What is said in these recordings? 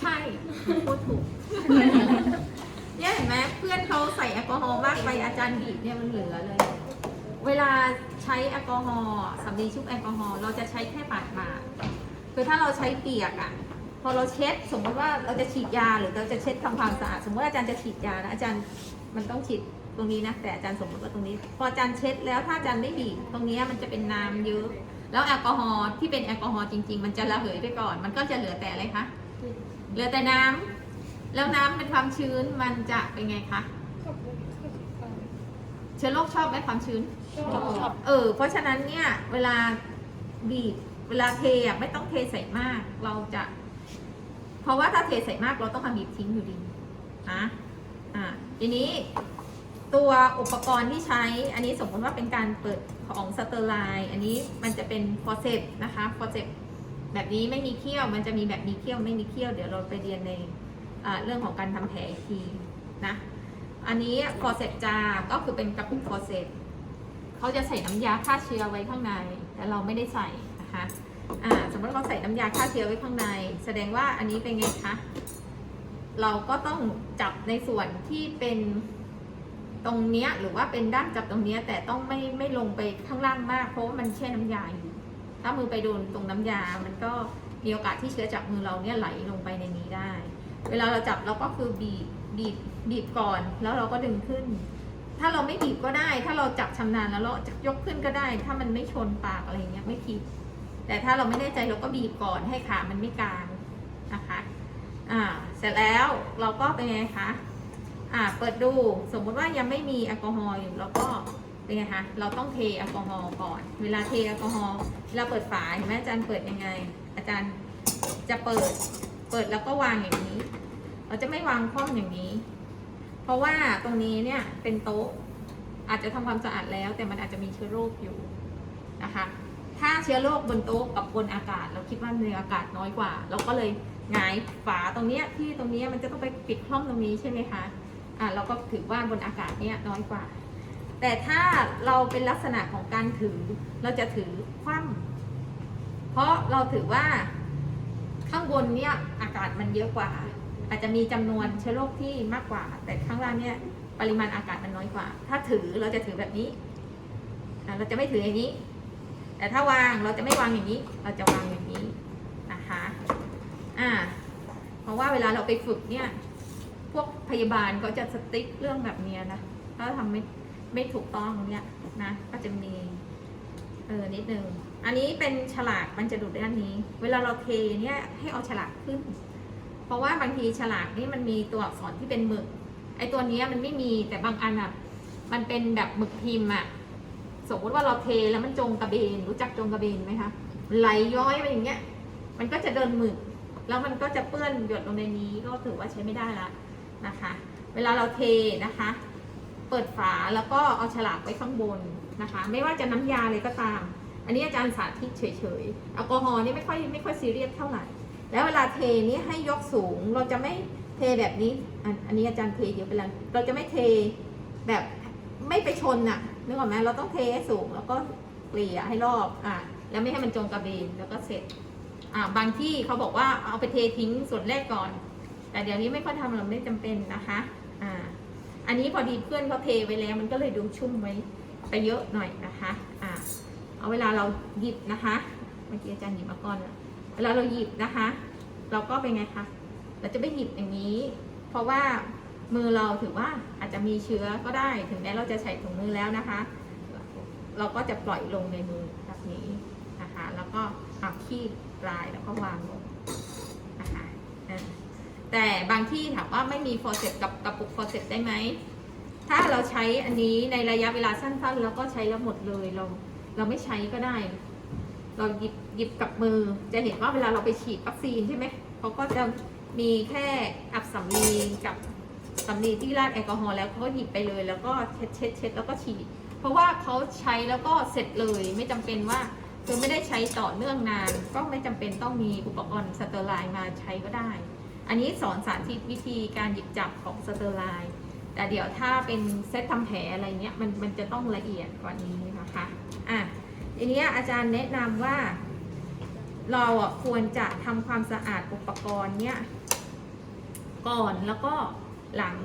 ใช่พูดถูก เนี่ยเห็นไหมเพื่อนเขาใส่แอลกอฮอล์มากไปอาจารย์บีบเนี่ยมันเหลือเลย เวลาใช้แอลกอฮอล์สำลีชุบแอลกอฮอล์เราจะใช้แค่ปาดปาดคือถ้าเราใช้เปียกอะ พอเราเช็ดสมมติว่าเราจะฉีดยาหรือเราจะเช็ดทำความสะอาดสมมติอาจารย์จะฉีดยานะอาจารย์มันต้องฉีดตรงนี้นะแต่อาจารย์สมมติว่าตรงนี้ พออาจารย์เช็ดแล้วถ้าอาจารย์ไม่บีบตรงเนี้ยมันจะเป็นน้ำเยอะ แล้วแอลกอฮอล์ที่เป็นแอลกอฮอล์จริง ๆ มันจะระเหยไปก่อน มันก็จะเหลือแต่อะไรคะเหลือแต่น้ำแล้วน้ำเป็นความชื้นมันจะเป็นไงคะเชื้อโรคชอบไหมความชื้นชอบเออเพราะฉะนั้นเนี่ยเวลาบีบเวลาเทอะไม่ต้องเทใส่มากเราจะ เพราะว่าถ้าเทใส่มากเราต้องทำบีบทิ้งอยู่ดีนะอ่าทีนี้ตัวอุปกรณ์ที่ใช้อันนี้สมมติว่าเป็นการเปิด ของสเตอร์ไลน์อันนี้มันจะเป็นฟอเซปนะคะฟอเซปแบบนี้ไม่มีเขี้ยว มันจะมีแบบมีเขี้ยวไม่มีเขี้ยว เดี๋ยวเราไปเรียนในเรื่องของการทำแผลอีกทีนะ อันนี้ฟอเซปจา ก็คือเป็นกระปุกฟอเซปเขาจะใส่น้ำยาฆ่าเชื้อไว้ข้างใน แต่เราไม่ได้ใส่นะคะสมมติเราใส่น้ำยาฆ่าเชื้อไว้ข้างใน แสดงว่าอันนี้เป็นไงคะ เราก็ต้องจับในส่วนที่เป็น ตรงเนี้ยหรือว่าเป็นด้านจับตรงเนี้ยแต่ต้องไม่ไม่ลงไปข้างล่างมากเพราะว่ามันแช่น้ำยาอยู่ ถ้ามือไปโดนตรงน้ำยา มันก็มีโอกาสที่เชื้อจากมือเราเนี่ยไหลลงไปในนี้ได้ เวลาเราจับเราก็คือบีบบีบบีบก่อนแล้วเราก็ดึงขึ้น ถ้าเราไม่บีบก็ได้ ถ้าเราจับชำนาญแล้วเราจะยกขึ้นก็ได้ ถ้ามันไม่ชนปากอะไรเงี้ยไม่ผิด แต่ถ้าเราไม่แน่ใจเราก็บีบก่อนให้ขามันไม่กลางนะคะ อ่า เสร็จแล้วเราก็เป็นไงคะ อ่าเปิดดูสมมติว่ายังไม่มีแอลกอฮอล์อยู่เราก็เป็นไงคะเราต้องเทแอลกอฮอล์ก่อน เวลาเทแอลกอฮอล์เวลาเปิดฝาเห็นไหมอาจารย์เปิดยังไง อาจารย์จะเปิดเปิดแล้วก็วางอย่างนี้ เราจะไม่วางคว่ำอย่างนี้ เพราะว่าตรงนี้เนี่ยเป็นโต๊ะอาจจะทำความสะอาดแล้ว แต่มันอาจจะมีเชื้อโรคอยู่นะคะ ถ้าเชื้อโรคบนโต๊ะกับบนอากาศ เราคิดว่าในอากาศน้อยกว่า เราก็เลยหงายฝาตรงเนี้ยที่ตรงเนี้ยมันจะต้องไปปิดห้องตรงนี้ใช่ไหมคะ อ่าเราก็ถือว่าบนอากาศเนี้ยน้อยกว่า แต่ถ้าเราเป็นลักษณะของการถือ เราจะถือคว่ำเพราะเราถือว่าข้างบนเนี้ยอากาศมันเยอะกว่า อาจจะมีจำนวนเชื้อโรคที่มากกว่า แต่ข้างล่างเนี่ยปริมาณอากาศมันน้อยกว่า ถ้าถือเราจะถือแบบนี้เราจะไม่ถืออย่างนี้ แต่ถ้าวางเราจะไม่วางอย่างนี้ เราจะวางอย่างนี้นะคะอ่าเพราะว่าเวลาเราไปฝึกเนี่ย พวกพยาบาลก็จะสติ๊กเรื่องแบบนี้นะ ถ้าทำไม่ไม่ถูกต้องเนี่ยนะ ก็จะมีเออนิดนึง อันนี้เป็นฉลากมันจะดูดด้านนี้ เวลาเราเทเนี่ยให้เอาฉลากขึ้น เพราะว่าบางทีฉลากนี่มันมีตัวอักษรที่เป็นหมึก ไอตัวนี้มันไม่มีแต่บางอันอะมันเป็นแบบหมึกพิมพ์อะ สมมติว่าเราเทแล้วมันจงกระเบน รู้จักจงกระเบนไหมคะ ไหลย้อยไปอย่างเงี้ย มันก็จะเดินหมึก แล้วมันก็จะเปื้อนหยดลงในนี้ก็ถือว่าใช้ไม่ได้ละ นะคะ เวลาเราเทนะคะ เปิดฝาแล้วก็เอาฉลากไว้ข้างบนนะคะ ไม่ว่าจะน้ำยาเลยก็ตาม อันนี้อาจารย์สาธิตเฉยๆแอลกอฮอล์นี่ไม่ค่อยไม่ค่อยซีเรียสเท่าไหร่ แล้วเวลาเทนี่ให้ยกสูงเราจะไม่เทแบบนี้ อันอันนี้อาจารย์เทเยอะไปแล้วเราจะไม่เทแบบไม่ไปชนน่ะนึกออกไหมเราต้องเทให้สูงแล้วก็เกลี่ยให้รอบอะแล้วไม่ให้มันจงกระเบนแล้วก็เสร็จอ่าบางที่เขาบอกว่าเอาไปเททิ้งส่วนแรกก่อน แต่เดี๋ยวนี้ไม่ค่อยทำเราไม่จำเป็นนะคะอ่าอันนี้พอดีเพื่อนเขาเทไว้แล้ว มันก็เลยดูชุ่มไว้ไปเยอะหน่อยนะคะอ่าเอาเวลาเราหยิบนะคะเมื่อกี้อาจารย์หยิบมาก่อนเวลาเราหยิบนะคะ เราก็เป็นไงคะเราจะไม่หยิบอย่างนี้ เพราะว่ามือเราถือว่าอาจจะมีเชื้อก็ได้ถึงแม้เราจะใส่ถุงมือแล้วนะคะ เราก็จะปล่อยลงในมือแบบนี้นะคะ แล้วก็เอาขี้ปลายแล้วก็วางลง แต่บางที่ถามว่าไม่มีฟอร์เซปกับกระปุกฟอร์เซปได้ไหม ถ้าเราใช้อันนี้ในระยะเวลาสั้นๆ แล้วก็ใช้แล้วหมดเลยเราเราไม่ใช้ก็ได้ เราหยิบหยิบกับมือ จะเห็นว่าเวลาเราไปฉีดวัคซีนใช่ไหมเขาก็จะมีแค่อับสำลีกับสำลีที่ราดแอลกอฮอล์แล้วเขาก็หยิบไปเลย แล้วก็เช็ดเช็ดเช็ดแล้วก็ฉีด เพราะว่าเขาใช้แล้วก็เสร็จเลยไม่จำเป็นว่าคือไม่ได้ใช้ต่อเนื่องนาน ก็ไม่จำเป็นต้องมีอุปกรณ์สเตอร์ไลน์มาใช้ก็ได้ อันนี้สอนสาธิตวิธีการหยิบจับของสเตอร์ไลน์แต่เดี๋ยวถ้าเป็นเซตทำแผลอะไรเนี้ยมันมันจะต้องละเอียดกว่านี้นะคะอะทีนี้อาจารย์แนะนำว่า เราอะควรจะทำความสะอาดอุปกรณ์เนี่ยก่อนแล้วก็หลัง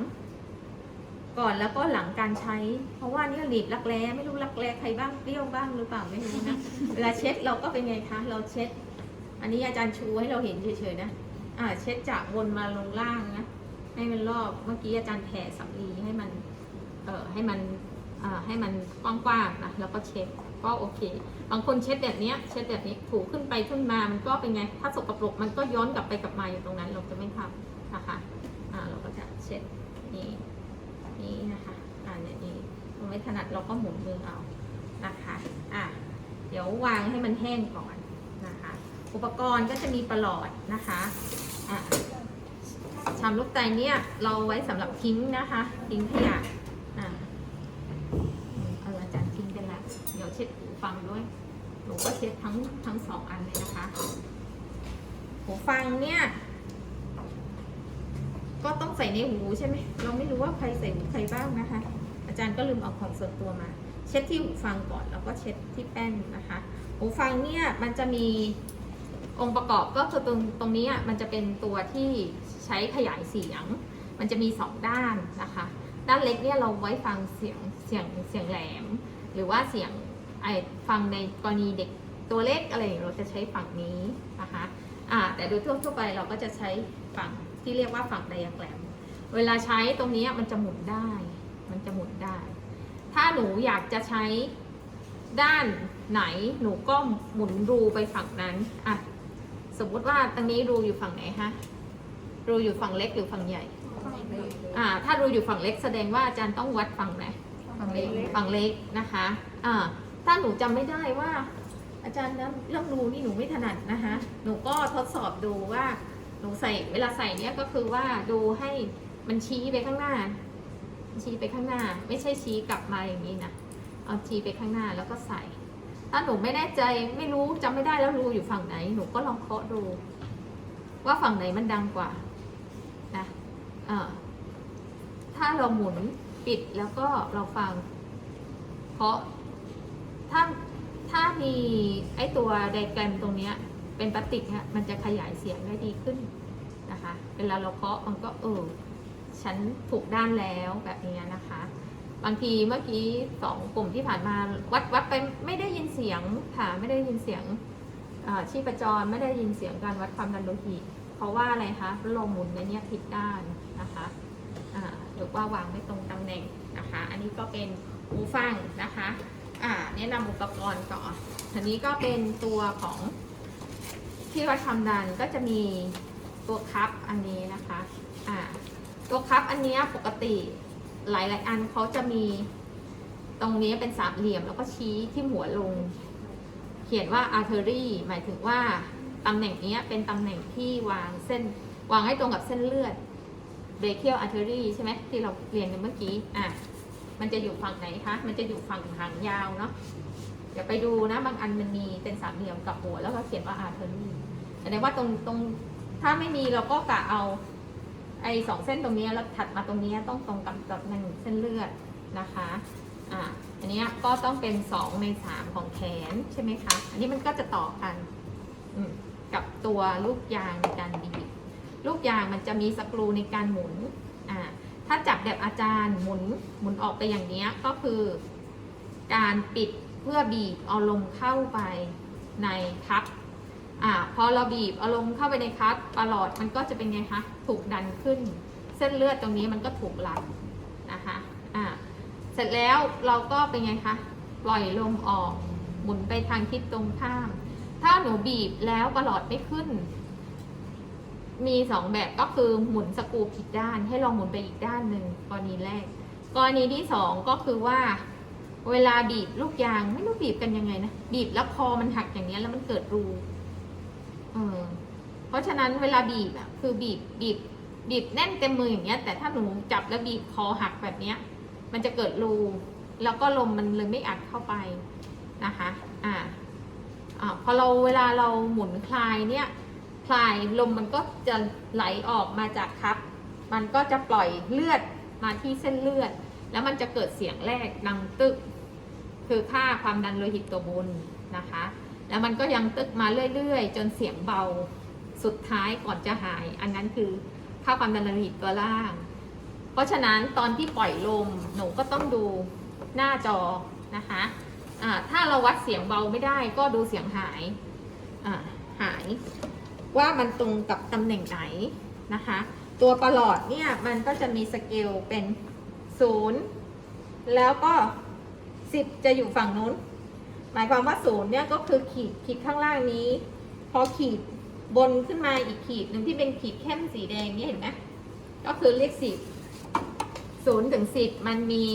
ก่อนแล้วก็หลังการใช้ เพราะว่านี่หลีบรักแร้ไม่รู้รักแร้ใครบ้างเปรี้ยวบ้างหรือเปล่าไม่รู้นะเวลาเช็ดเราก็เป็นไงคะเราเช็ด อันนี้อาจารย์ชูให้เราเห็นเฉยๆนะ อ่าเช็ดจากบนมาลงล่างนะให้มันรอบเมื่อกี้อาจารย์แผ่สำลีให้มันเอ่อให้มันอ่าให้มันกว้างๆนะแล้วก็เช็ดก็โอเค บางคนเช็ดแบบนี้เช็ดแบบนี้ถูขึ้นไปขึ้นมามันก็เป็นไง ถ้าสกปรกมันก็ย้อนกลับไปกลับมาอยู่ตรงนั้นเราจะไม่ทำนะคะอ่าเราก็จะเช็ดนี่นี่นะคะอ่าเนี่ยนี่เราไม่ถนัดเราก็หมุนมือเอานะคะอะเดี๋ยววางให้มันแห้งก่อนนะคะ อุปกรณ์ก็จะมีประหลอดนะคะ อะชามลูกไตเนี่ยเราไว้สำหรับทิ้งนะคะทิ้งขยะอะเอออาจารย์ทิ้งไปล้วเดี๋ยวเช็ดหูฟังด้วยหนูก็เช็ดทั้งทั้งสองอันเลยนะคะหูฟังเนี่ย ก็ต้องใส่ในหูใช่ไหมเราไม่รู้ว่าใครใส่หูใครบ้างนะคะ อาจารย์ก็ลืมเอาของส่วนตัวมา เช็ดที่หูฟังก่อนแล้วก็เช็ดที่แป้นนะคะ หูฟังเนี่ยมันจะมี องค์ประกอบก็คือตรงตรงนี้อะมันจะเป็นตัวที่ใช้ขยายเสียง มันจะมีสองด้านนะคะ ด้านเล็กเนี่ยเราไว้ฟังเสียงเสียงเสียงแหลม หรือว่าเสียงไอฟังในกรณีเด็กตัวเล็กอะไรอย่างเงี้ยเราจะใช้ฝั่งนี้นะคะอ่าแต่โดยทั่วทั่วไปเราก็จะใช้ฝั่งที่เรียกว่าฝั่งไดอะแกรม เวลาใช้ตรงนี้มันจะหมุนได้ มันจะหมุนได้ ถ้าหนูอยากจะใช้ด้านไหนหนูก็หมุนรูไปฝั่งนั้นอะ สมมติว่าตรงนี้รูอยู่ฝั่งไหนฮะ รูอยู่ฝั่งเล็กหรือฝั่งใหญ่ อ่า ถ้ารูอยู่ฝั่งเล็กแสดงว่าอาจารย์ต้องวัดฝั่งไหน ฝั่งเล็ก ฝั่งเล็กนะคะ อ่า ถ้าหนูจำไม่ได้ว่า อาจารย์นะเรื่องรูนี่หนูไม่ถนัดนะคะ หนูก็ทดสอบดูว่า หนูใส่เวลาใส่เนี่ยก็คือว่าดูให้มันชี้ไปข้างหน้า ชี้ไปข้างหน้า ไม่ใช่ชี้กลับมาอย่างนี้นะ เอาชี้ไปข้างหน้าแล้วก็ใส่ ถ้าหนูไม่แน่ใจไม่รู้จำไม่ได้แล้วรูอยู่ฝั่งไหน หนูก็ลองเคาะดู ว่าฝั่งไหนมันดังกว่านะถ้าเราหมุนปิดแล้วก็เราฟัง เพราะถ้าถ้ามีไอตัวไดแกรมตรงนี้เป็นพลาสติกเนี่ยมันจะขยายเสียงได้ดีขึ้นนะคะ เวลาเราเคาะมันก็เออฉันถูกด้านแล้วแบบนี้นะคะ บางทีเมื่อกี้สองกลุ่มที่ผ่านมาวัดวัดไปไม่ได้ยินเสียงค่ะไม่ได้ยินเสียงชีพจรไม่ได้ยินเสียงการวัดความดันโลหิตเพราะว่าอะไรคะลมหมุนในเนี้ยผิดด้านนะคะหรือว่าวางไม่ตรงตำแหน่งนะคะ อันนี้ก็เป็นหูฟังนะคะอ่าแนะนำอุปกรณ์ก่อนอันนี้ก็เป็นตัวของที่วัดความดันก็จะมีตัวคัพอันนี้นะคะอ่าตัวคัพอันนี้ปกติ หลายๆ อันเขาจะมีตรงนี้เป็นสามเหลี่ยมแล้วก็ชี้ที่หัวลง เขียนว่า artery หมายถึงว่าตำแหน่งนี้เป็นตำแหน่งที่วางเส้น วางให้ตรงกับเส้นเลือด brachial artery ใช่ไหมที่เราเรียนกันเมื่อกี้ อะ มันจะอยู่ฝั่งไหนคะ มันจะอยู่ฝั่งหางยาวเนาะเดี๋ยวไปดูนะ บางอันมันมีเป็นสามเหลี่ยมกับหัวแล้วก็เขียนว่า artery แต่ในว่าตรงตรงถ้าไม่มีเราก็กะเอา ไอ้สองเส้นตรงนี้แล้วถัดมาตรงนี้ต้องตรงกับกับหนึ่งเส้นเลือดนะคะอ่าอันนี้ก็ต้องเป็นสองในสามของแขนใช่ไหมคะ อันนี้มันก็จะต่อกันกับตัวลูกยางในการบีบลูกยางมันจะมีสกรูในการหมุนอ่าถ้าจับแบบอาจารย์หมุนหมุนออกไปอย่างนี้ก็คือการปิดเพื่อบีบเอาลมเข้าไปในคัพ อ่าพอเราบีบเอาลมเข้าไปในคัสปลอดมันก็จะเป็นไงคะถูกดันขึ้น เส้นเลือดตรงนี้มันก็ถูกรัดนะคะอ่าเสร็จแล้วเราก็เป็นไงคะปล่อยลมออกหมุนไปทางทิศตรงข้าม ถ้าหนูบีบแล้วปลอดไม่ขึ้น มีสองแบบก็คือหมุนสกูผิดด้าน ให้ลองหมุนไปอีกด้านหนึ่งกรณีแรก กรณีที่สองก็คือว่าเวลาบีบลูกยางไม่รู้บีบกันยังไงนะบีบแล้วคอมันหักอย่างนี้แล้วมันเกิดรู เออเพราะฉะนั้นเวลาบีบอะคือบีบบีบบีบแน่นเต็มมืออย่างเงี้ย แต่ถ้าหนูจับแล้วบีบคอหักแบบเนี้ย มันจะเกิดรูแล้วก็ลมมันเลยไม่อัดเข้าไปนะคะ อ่าอ่าพอเราเวลาเราหมุนคลายเนี่ยคลายลมมันก็จะไหลออกมาจากครับ มันก็จะปล่อยเลือดมาที่เส้นเลือด แล้วมันจะเกิดเสียงแรกดังตึก คือค่าความดันโลหิตตัวบนนะคะ แล้วมันก็ยังตึกมาเรื่อยๆ จนเสียงเบาสุดท้ายก่อนจะหาย อันนั้นคือค่าความดันโลหิตตัวล่าง เพราะฉะนั้นตอนที่ปล่อยลมหนูก็ต้องดูหน้าจอนะคะะถ้าเราวัดเสียงเบาไม่ได้ก็ดูเสียงหายหายว่ามันตรงกับตำแหน่งไหนนะคะ ตัวประหลอดเนี่ยมันก็จะมีสเกลเป็นศูนย์แล้วก็สิบจะอยู่ฝั่งนู้น หมายความว่าศูนย์เนี่ยก็คือขีดขีดข้างล่างนี้ พอขีดบนขึ้นมาอีกขีดหนึ่งที่เป็นขีดเข้มสีแดงนี่เห็นไหมก็คือเลขสิบศูนย์ถึงสิบมันมี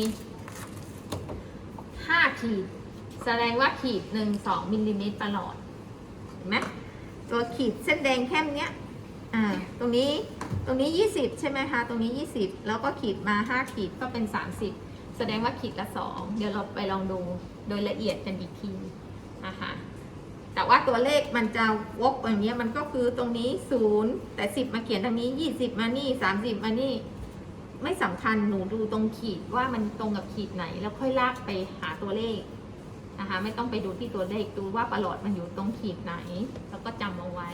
ห้าขีด แสดงว่าขีดหนึ่งสองมิลลิเมตรประหลอดเห็นไหมตัวขีดเส้นแดงเข้มเนี้ยอ่าตรงนี้ตรงนี้ 20 ใช่ไหมคะ ตรงนี้ 20 แล้วก็ขีดมา 5 ขีดก็เป็น 30 แสดงว่าขีดละ 2 เดี๋ยวเราไปลองดู โดยละเอียดกันอีกทีนะคะแต่ว่าตัวเลขมันจะวกอย่างเงี้ยมันก็คือตรงนี้0แต่10มาเขียนตรงนี้20มานี่30มสิบมานี่ ไม่สำคัญหนูดูตรงขีดว่ามันตรงกับขีดไหน แล้วค่อยลากไปหาตัวเลขนะคะไม่ต้องไปดูที่ตัวเลขดูว่าประหลอดมันอยู่ตรงขีดไหน แล้วก็จำเอาไว้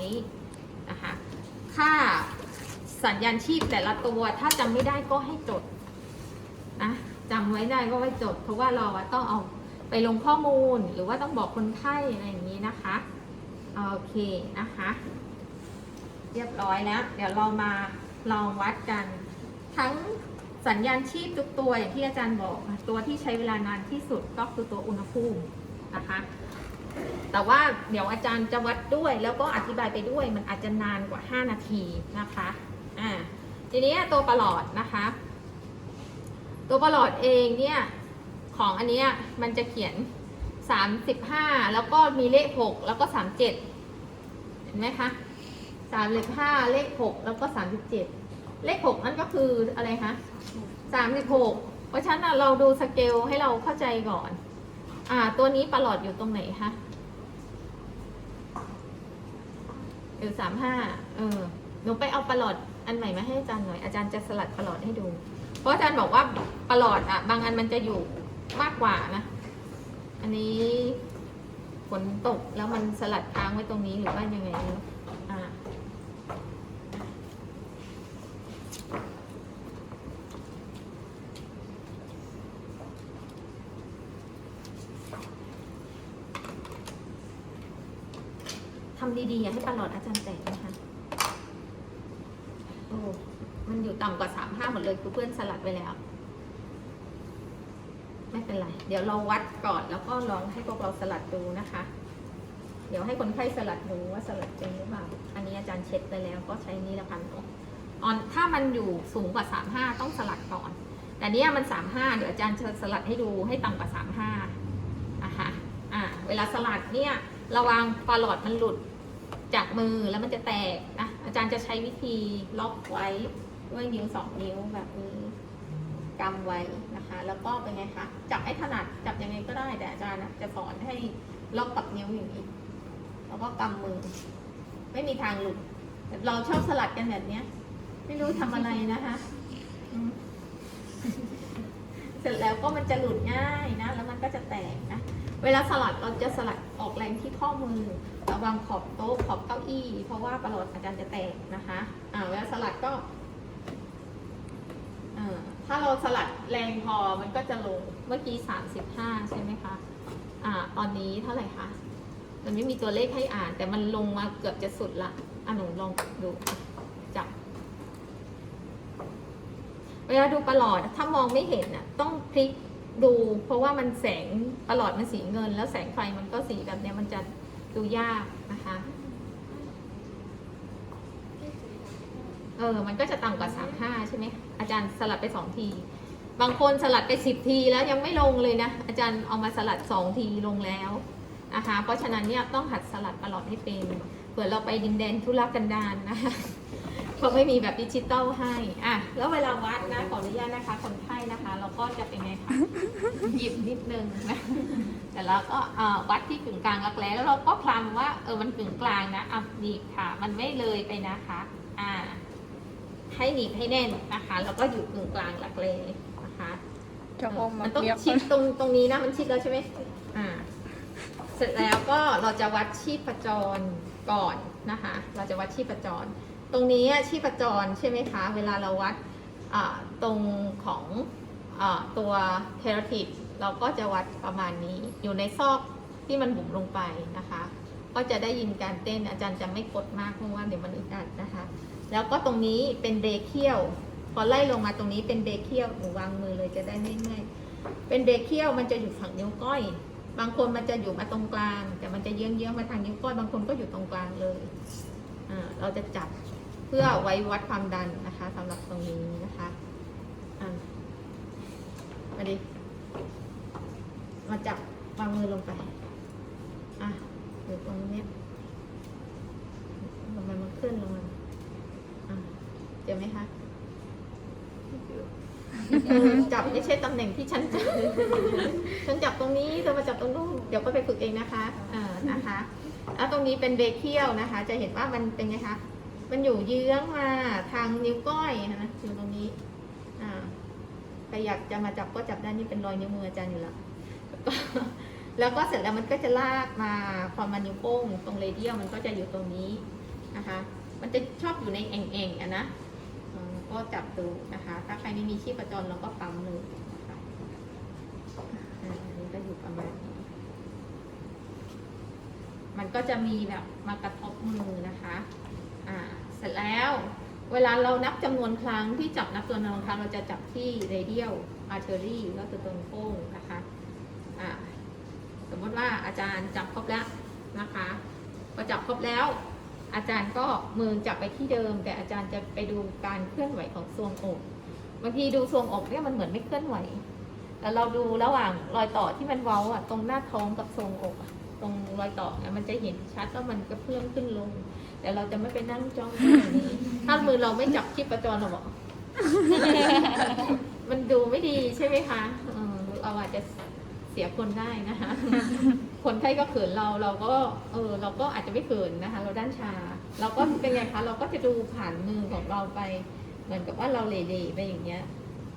นะคะค่าสัญญาณชีพแต่ละตัวถ้าจำไม่ได้ก็ให้จดนะจำไว้ได้ก็ไว้จด เพราะว่าเราต้องเอา ไปลงข้อมูลหรือว่าต้องบอกคนไข้อะไรอย่างนี้นะคะ โอเคนะคะ เรียบร้อยแล้ว เดี๋ยวเรามาลองวัดกัน ทั้งสัญญาณชีพทุกตัวอย่างที่อาจารย์บอก ตัวที่ใช้เวลานานที่สุดก็คือตัวอุณหภูมินะคะ แต่ว่าเดี๋ยวอาจารย์จะวัดด้วย แล้วก็อธิบายไปด้วยมันอาจจะนานกว่า 5 นาทีนะคะอ่าทีนี้ตัวประหลอดนะคะ ตัวประหลอดเองเนี่ย ของอันนี้มันจะเขียน 35 แล้วก็มีเลข 6 แล้วก็ 37 เห็นไหมคะ35 เลข 6 แล้วก็ 37 เลข 6 นั่นก็คืออะไรคะ36 เพราะฉะนั้นเราดูสเกลให้เราเข้าใจก่อน อ่า ตัวนี้ประหลอดอยู่ตรงไหนคะอยู่สามห้าเออ หนูไปเอาประหลอดอันใหม่มาให้อาจารย์หน่อย อาจารย์จะสลัดประหลอดให้ดู เพราะอาจารย์บอกว่าประหลอดอะ บางอันมันจะอยู่ มากกว่านะ อันนี้ฝนตกแล้วมันสลัดค้างไว้ตรงนี้หรือว่ายังไงอ่าทำดีๆอย่าให้ประหลอดอาจารย์แตกนะคะ โอ้ มันอยู่ต่ำกว่าสามห้าหมดเลยคือเพื่อนสลัดไปแล้ว ไม่เป็นไร เดี๋ยวเราวัดก่อนแล้วก็ลองให้พวกเราสลัดดูนะคะ เดี๋ยวให้คนไข้สลัดดูว่าสลัดจริงหรือเปล่า อันนี้อาจารย์เช็ดไปแล้วก็ใช้นี้ละพันอะอนถ้ามันอยู่สูงกว่าสามห้าต้องสลัดก่อน แต่เนี้ยมันสามห้าเดี๋ยวอาจารย์จะสลัดให้ดูให้ต่ำกว่าสามห้าอะคะอ่าเวลาสลัดเนี่ยระวังปลาหลอดมันหลุดจากมือแล้วมันจะแตกนะอาจารย์จะใช้วิธีล็อกไว้ด้วยนิ้วสองนิ้วแบบนี้กำไว้ แล้วก็เป็นไงคะ จับให้ถนัด จับยังไงก็ได้ แต่อาจารย์จะสอนให้ล็อกกับนิ้วอย่างนี้ แล้วก็กำมือ ไม่มีทางหลุด เราชอบสลัดกันแบบเนี้ย ไม่รู้ทำอะไรนะคะ เสร็จแล้วก็มันจะหลุดง่ายนะ แล้วมันก็จะแตกนะ เวลาสลัดเราจะสลัดออกแรงที่ข้อมือ ระวังขอบโต๊ะขอบเก้าอี้ เพราะว่าประหลอดอาจารย์จะแตกนะคะ อ่าเวลาสลัดก็ ถ้าเราสลัดแรงพอมันก็จะลง เมื่อกี้สามสิบห้าใช่ไหมคะ อ่า ตอนนี้เท่าไหร่คะ มันไม่มีตัวเลขให้อ่าน แต่มันลงมาเกือบจะสุดละอะหนูลองดูจับ เวลาดูประหลอด ถ้ามองไม่เห็นน่ะ ต้องพลิกดู เพราะว่ามันแสงประหลอดมันสีเงิน แล้วแสงไฟมันก็สีแบบเนี้ยมันจะดูยากนะคะ เออ มันก็จะต่ำกว่าสามห้าใช่ไหม อาจารย์สลัดไปสองที บางคนสลัดไปสิบทีแล้วยังไม่ลงเลยนะ อาจารย์เอามาสลัดสองทีลงแล้วนะคะเพราะฉะนั้นเนี่ยต้องหัดสลัดประหลอดให้เป็นเผื่อเราไปดินแดนทุรกันดารนะคะเพราะไม่มีแบบดิจิตอลให้อะแล้วเวลาวัดนะขออนุญาตนะคะ คนไข้นะคะ เราก็จะเป็นไงคะหยิบนิดนึงนะแต่เราก็วัดที่กึ่งกลางรักแร้แล้วเราก็พลัมว่าเออมันกึ่งกลางนะอะหนีบค่ะ มันไม่เลยไปนะคะ ให้หนีบให้แน่นนะคะ แล้วก็อยู่กึ่งกลางรักแร้นะคะจะออกมามันต้องเรียบชิดตรงตรงนี้นะมันชิดแล้วใช่ไหมอ่า เสร็จแล้วก็เราจะวัดชีพจรก่อนนะคะ เราจะวัดชีพจร ตรงนี้อะชีพจรใช่ไหมคะ เวลาเราวัดอ่าตรงของอาตัวเทราติดเราก็จะวัดประมาณนี้อยู่ในซอกที่มันบุ๋มลงไปนะคะ ก็จะได้ยินการเต้นอาจารย์จะไม่กดมากเพราะว่าเดี๋ยวมันอึดอัดนะคะ แล้วก็ตรงนี้เป็นเบเคียวพอไล่ลงมาตรงนี้เป็นเบเคียวหนูวางมือเลยจะได้ไม่เมื่อยเป็นเบเคียวมันจะอยู่ฝั่งนิ้วก้อย บางคนมันจะอยู่มาตรงกลาง แต่มันจะเยื้องๆมาทางนิ้วก้อย บางคนก็อยู่ตรงกลางเลยอ่าเราจะจับเพื่อไว้วัดความดันนะคะสำหรับตรงนี้นะคะอะมาดิมาจับวางมือลงไปอะอยู่ตรงนี้ยทำไมมันขึ้นลงมา เจอไหมคะเออจับไม่ใช่ตำแหน่งที่ฉันจับ ฉันจับตรงนี้เธอมาจับตรงนู้นเดี๋ยวก็ไปฝึกเองนะคะเออนะคะแล้วตรงนี้เป็นเบเคียวนะคะ จะเห็นว่ามันเป็นไงคะ มันอยู่เยื้องมาทางนิ้วก้อยนะอยู่ตรงนี้ อ่าใครอยากจะมาจับก็จับได้นี่เป็นรอยนิ้วมืออาจารย์อยู่แล้ว แล้วก็แล้วก็เสร็จแล้วมันก็จะลากมาพอมานิ้วโป้งตรงเรเดียลมันก็จะอยู่ตรงนี้นะคะ มันจะชอบอยู่ในแอ่งๆอะนะอืม ก็จับดูนะคะ ถ้าใครไม่มีชีพจรเราก็ปั๊มเลยนะคะอ่าอันนี้ก็อยู่ประมาณนี้ มันก็จะมีแบบมากระทบมือนะคะ อ่า เสร็จแล้ว เวลาเรานับจำนวนครั้งที่จับนับจำนวนครั้งเราจะจับที่ radial artery ก็คือตรงโป้งนะคะ อ่า สมมติว่าอาจารย์จับครบแล้วนะคะพอจับครบแล้ว อาจารย์ก็มือจับไปที่เดิม แต่อาจารย์จะไปดูการเคลื่อนไหวของทรวงอกบางทีดูทรวงอกเนี่ยมันเหมือนไม่เคลื่อนไหว แต่เราดูระหว่างรอยต่อที่มันเว้าอะตรงหน้าท้องกับทรวงอกตรงรอยต่อเนี่ยมันจะเห็นชัดว่ามันกระเพื่อมขึ้นลง แต่เราจะไม่ไปนั่งจ้องอย่างนี้ถ้ามือเราไม่จับชีพจรเราบอกมันดูไม่ดีใช่ไหมคะเราอาจจะเสียคนได้นะคะ คนไข้ก็เขินเราเราก็เออเราก็อาจจะไม่เขินนะคะ เราด้านชา เราก็เป็นไงคะเราก็จะดูผ่านมือของเราไป เหมือนกับว่าเราเลๆไปอย่างเงี้ย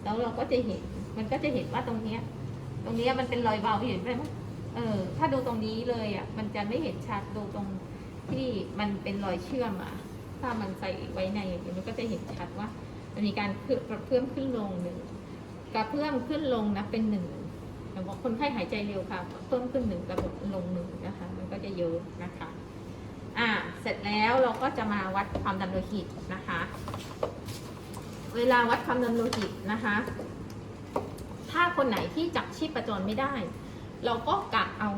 แล้วเราก็จะเห็นมันก็จะเห็นว่าตรงเนี้ย ตรงเนี้ยมันเป็นรอยเบาเห็นไหมเออ ถ้าดูตรงนี้เลยอะมันจะไม่เห็นชัดดูตรงที่มันเป็นรอยเชื่อมอะถ้ามันใส่ไว้ในอย่างนี้มันก็จะเห็นชัดว่ามันมีการเพิ่มเพิ่มขึ้นลงหนึ่งกระเพื่อมขึ้นลงนะเป็นหนึ่ง แต่ว่าคนไข้หายใจเร็วค่ะ เพิ่มขึ้นหนึ่งกระบบลงหนึ่งนะคะ มันก็จะเยอะนะคะ อ่า เสร็จแล้วเราก็จะมาวัดความดันโลหิตนะคะ เวลาวัดความดันโลหิตนะคะ ถ้าคนไหนที่จับชีพจรไม่ได้ เราก็กะเอา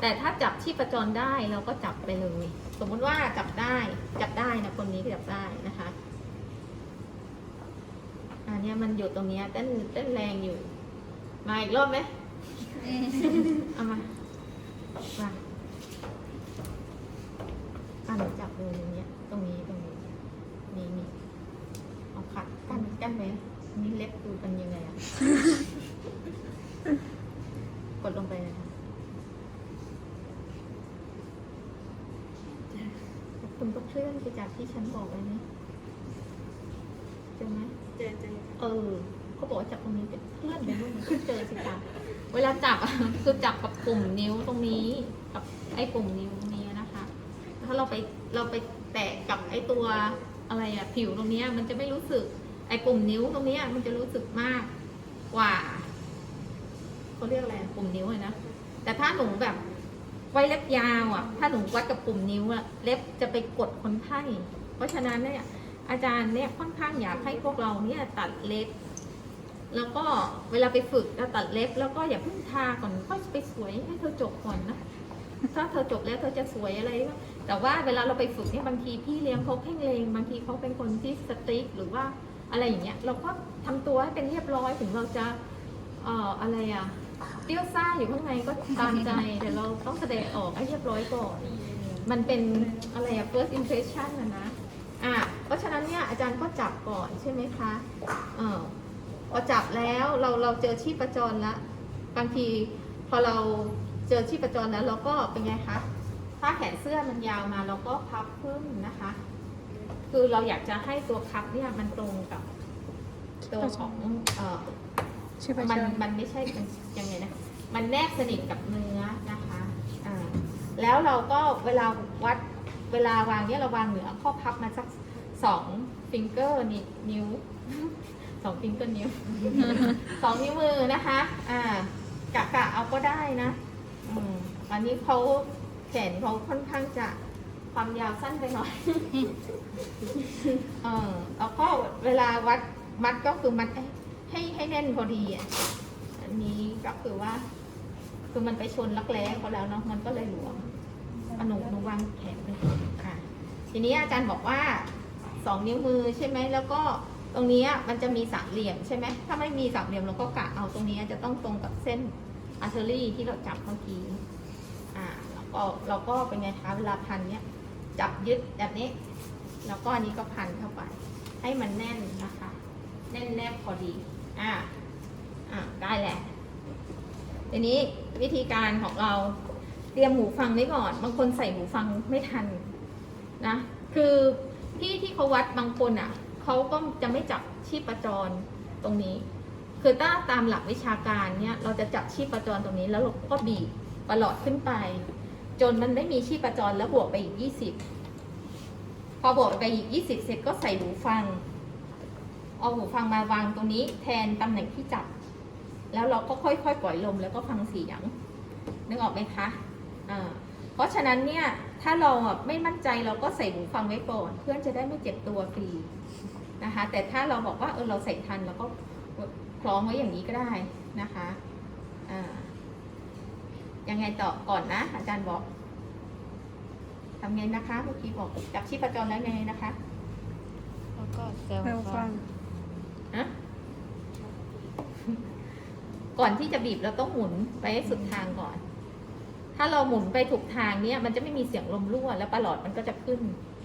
แต่ถ้าจับชีพจรได้เราก็จับไปเลย สมมุติว่าจับได้ จับได้นะคนนี้จับได้นะคะอันนี้มันอยู่ตรงนี้เต้นเต้นแรงอยู่ มาอีกรอบไหมเอามามาอะหนูจับเลยอย่างเงี้ย ตรงนี้ตรงนี้นี่นี่เอาขัดกั้นกั้นไหมนี่เล็บดูกันยังไงอะกดลงไปเลยค่ะคุณก็เคลื่อนไปจากที่ฉันบอกไว้นี่เจอไหมเจอเจอเออ เขาบอกว่าจับตรงนี้เป็นเพื่อนไปนู่นมันเจอสิคะเวลาจับอะคือจับกับปุ่มนิ้วตรงนี้ กับไอ้ปุ่มนิ้วนี้นะคะ ถ้าเราไปเราไปแตะกับไอ้ตัวอะไรอะผิวตรงนี้มันจะไม่รู้สึก ไอ้ปุ่มนิ้วตรงนี้มันจะรู้สึกมากกว่าเขาเรียกอะไรปุ่มนิ้วเลยนะแต่ถ้าหนูแบบไว้เล็บยาวอะ ถ้าหนูวัดกับปุ่มนิ้วอะเล็บจะไปกดคนไข้เพราะฉะนั้นเนี่ยอาจารย์เนี่ยค่อนข้างอยากให้พวกเราเนี่ยตัดเล็บ แล้วก็เวลาไปฝึกแล้วตัดเล็บ แล้วก็อย่าเพิ่งทาก่อนค่อยไปสวยให้เธอจบก่อนนะถ้าเธอจบแล้วเธอจะสวยอะไรวะแต่ว่าเวลาเราไปฝึกเนี่ยบางทีพี่เลี้ยงเขาเพ่งเลงบางทีเขาเป็นคนที่สตริกหรือว่าอะไรอย่างเงี้ยเราก็ทำตัวให้เป็นเรียบร้อยถึงเราจะเอ่ออะไรอะเตี้ยวซ่าอยู่ข้างในก็ตามใจแต่เราต้องแสดงออกให้เรียบร้อยก่อนมันเป็นอะไรอะ first impression นะนะอะเพราะฉะนั้นเนี่ยอาจารย์ก็จับก่อนใช่ไหมคะเออ อจับแล้วเราเราเจอชีพจรแล้วบางทีพอเราเจอชีพจรแล้วเราก็เป็นไงคะถ้าแขนเสื้อมันยาวมาเราก็พับขึ้นนะคะ คือเราอยากจะให้ตัวคับเนี่ยมันตรงกับตัวของเอ่อชื่อประมันชามันไม่ใช่มันยังไงนะมันแนบสนิทกับเนื้อนะคะแล้วเราก็เวลาวัดเวลาวางเนี่ยเราวางเหนือข้อพับมาสักสองฟิงเกอร์นี่นิ้ว สองฟิงเกอร์นิ้ว สองนิ้วมือนะคะ อ่ากะกะเอาก็ได้นะอืมอันนี้เขาแขนเขาค่อนข้างจะความยาวสั้นไปหน่อย เออแล้วก็เวลาวัดมัดก็คือมัดให้ให้ให้แน่นพอดีอะ อันนี้ก็คือว่า คือมันไปชนรักแร้เขาแล้วเนาะ มันก็เลยหลวมอะหนูหนูวางแขนเลยค่ะ ทีนี้อาจารย์บอกว่าสองนิ้วมือใช่ไหม แล้วก็ ตรงนี้มันจะมีสามเหลี่ยมใช่ไหมถ้าไม่มีสามเหลี่ยมเราก็กะเอาตรงนี้จะต้องตรงกับเส้นอาร์เทอรี่ที่เราจับเมื่อกี้อ่าแล้วก็เราก็เป็นไงคะเวลาพันเนี้ยจับยึดแบบนี้ แล้วก็อันนี้ก็พันเข้าไป ให้มันแน่นนะคะ แน่นแนบพอดีอ่าอ่าได้แหละทีนี้วิธีการของเราเตรียมหูฟังไว้ก่อน บางคนใส่หูฟังไม่ทันนะ คือที่ที่เขาวัดบางคนอะ เขาก็จะไม่จับชีพจรตรงนี้ คือถ้าตามหลักวิชาการเนี่ยเราจะจับชีพจรตรงนี้แล้วเราก็บีบประหลอดขึ้นไป จนมันไม่มีชีพจรแล้วบวกไปอีกยี่สิบพอบวกไปอีกยี่สิบเสร็จก็ใส่หูฟัง เอาหูฟังมาวางตรงนี้ แทนตำแหน่งที่จับ แล้วเราก็ค่อยๆปล่อยลมแล้วก็ฟังเสียงนึกออกไหมคะอ่าเพราะฉะนั้นเนี่ย ถ้าเราไม่มั่นใจเราก็ใส่หูฟังไว้ก่อน เพื่อนจะได้ไม่เจ็บตัวฟรี นะคะ แต่ถ้าเราบอกว่าเออเราใส่ทันเราก็คล้องไว้อย่างนี้ก็ได้นะคะอ่ายังไงต่อก่อนนะ อาจารย์บอกทำไงนะคะเมื่อกี้บอกจับชีพจรแล้วไงนะคะ แล้วก็เซลเร็วล์ฟังฮะก่อนที่จะบีบเราต้องหมุนไปให้สุดทางก่อน ถ้าเราหมุนไปถูกทางเนี่ยมันจะไม่มีเสียงลมรั่วแล้วประหลอดมันก็จะขึ้น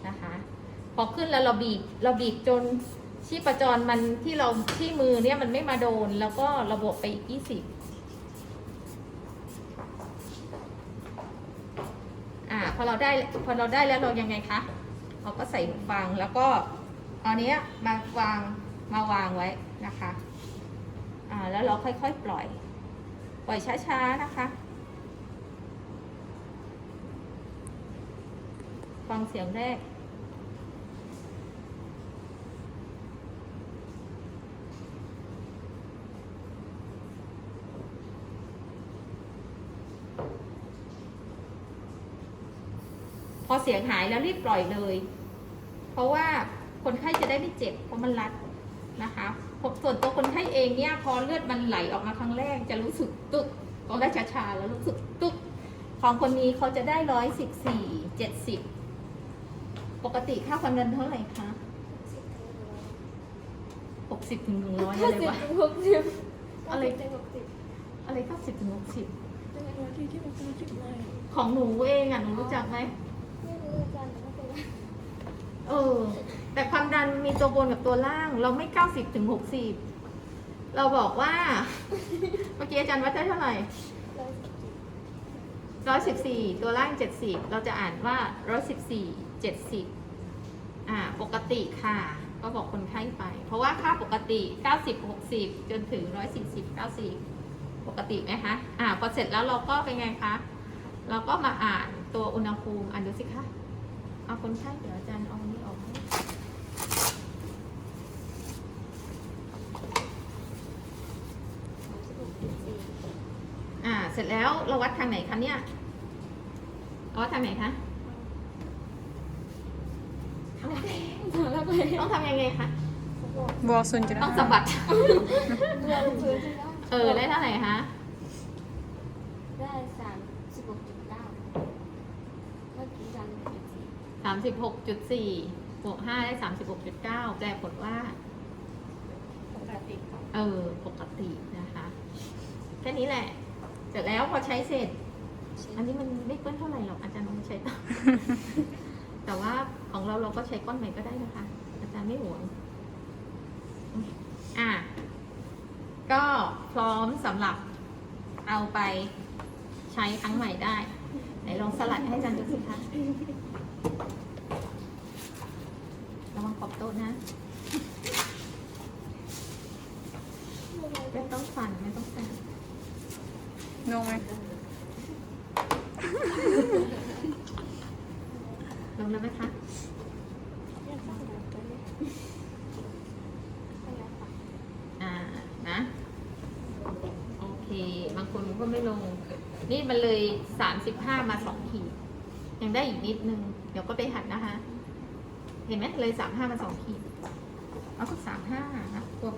นะคะ พอขึ้นแล้วเราบีบเราบีบจนชีพจรมันที่เราที่มือเนี่ยมันไม่มาโดน แล้วก็ระบบไปอีกยี่สิบอ่าพอเราได้พอเราได้แล้วเรายังไงคะเราก็ใส่หูฟังแล้วก็เอาเนี้ยมาวางมาวางไว้นะคะอ่าแล้วเราค่อยๆปล่อย ปล่อยช้าๆนะคะ ฟังเสียงแรก เสียงหายแล้วรีบปล่อยเลย เพราะว่าคนไข้จะได้ไม่เจ็บเพราะมันรัดนะคะส่วนตัวคนไข้เองเนี่ยพอเลือดมันไหลออกมาครั้งแรก จะรู้สึกตึกก็ได้ชาๆแล้วรู้สึกตึกของคนนี้เขาจะได้ร้อยสิบสี่เจ็ดสิบปกติค่าความดันเท่าไหร่คะหกสิบถึงหนึ่งร้อยอะไรวะหกสิบอะไรเต็มหกสิบอะไรเก้าสิบถึงหกสิบเป็นวันที่ที่มันจะถึงไหนของหนูเองอะหนูรู้จักไหม เออ แต่ความดันมีตัวบนกับตัวล่าง เราไม่90ถึง60เราบอกว่า เมื่อกี้อาจารย์วัดได้เท่าไหร่ร้อยสิบสี่ตัวล่าง70เราจะอ่านว่า114 70อ่า ปกติค่ะ ก็บอกคนไข้ไป เพราะว่าค่าปกติ90 60จนถึง140 90ปกติไหมคะอ่า พอเสร็จแล้วเราก็เป็นไงคะ เราก็มาอ่านตัวอุณหภูมิอ่านดูสิคะ เอาคนไข้เดี๋ยวอาจารย์เอาอันนี้ออกให้อ่า เสร็จแล้วเราวัดทางไหนคะเนี่ยเราวัดทางไหนคะสองแล้วเลยต้องทำยังไงคะบวกศูนย์จุดต้องห้าสะบัดรวมพื้นที่ได้เออได้เท่าไหร่คะ ได้สามสิบหกจุดเก้าเมื่อกี้อาจารย์จุด สามสิบหกจุดสี่บวกห้าได้สามสิบหกจุดเก้าแปลผลว่า ปกติเออ ปกตินะคะ แค่นี้แหละ เสร็จแล้วพอใช้เสร็จ อันนี้มันไม่เปิ้ลเท่าไหร่หรอกอาจารย์เอามาใช้ต่อ แต่ว่าของเราเราก็ใช้ก้อนใหม่ก็ได้นะคะ อาจารย์ไม่หวง อะ ก็พร้อมสำหรับเอาไปใช้ครั้งใหม่ได้ ไหนลองสลัดให้อาจารย์ดูสิคะ ขอบโต๊ะนะไม่ต้องสั่นไม่ต้องสั่นงงไหมแล้วไหมคะเรียกว่าอะไรตัวนี้อะไรปะอ่านะ โอเค บางคนก็ไม่ลง นี่มันเลยสามสิบห้ามาสองขีดยังได้อีกนิดนึง เดี๋ยวก็ไปหัดนะคะ เห็นไหมเลยสามห้ามาสองขีด เอาสักสามห้านะตัว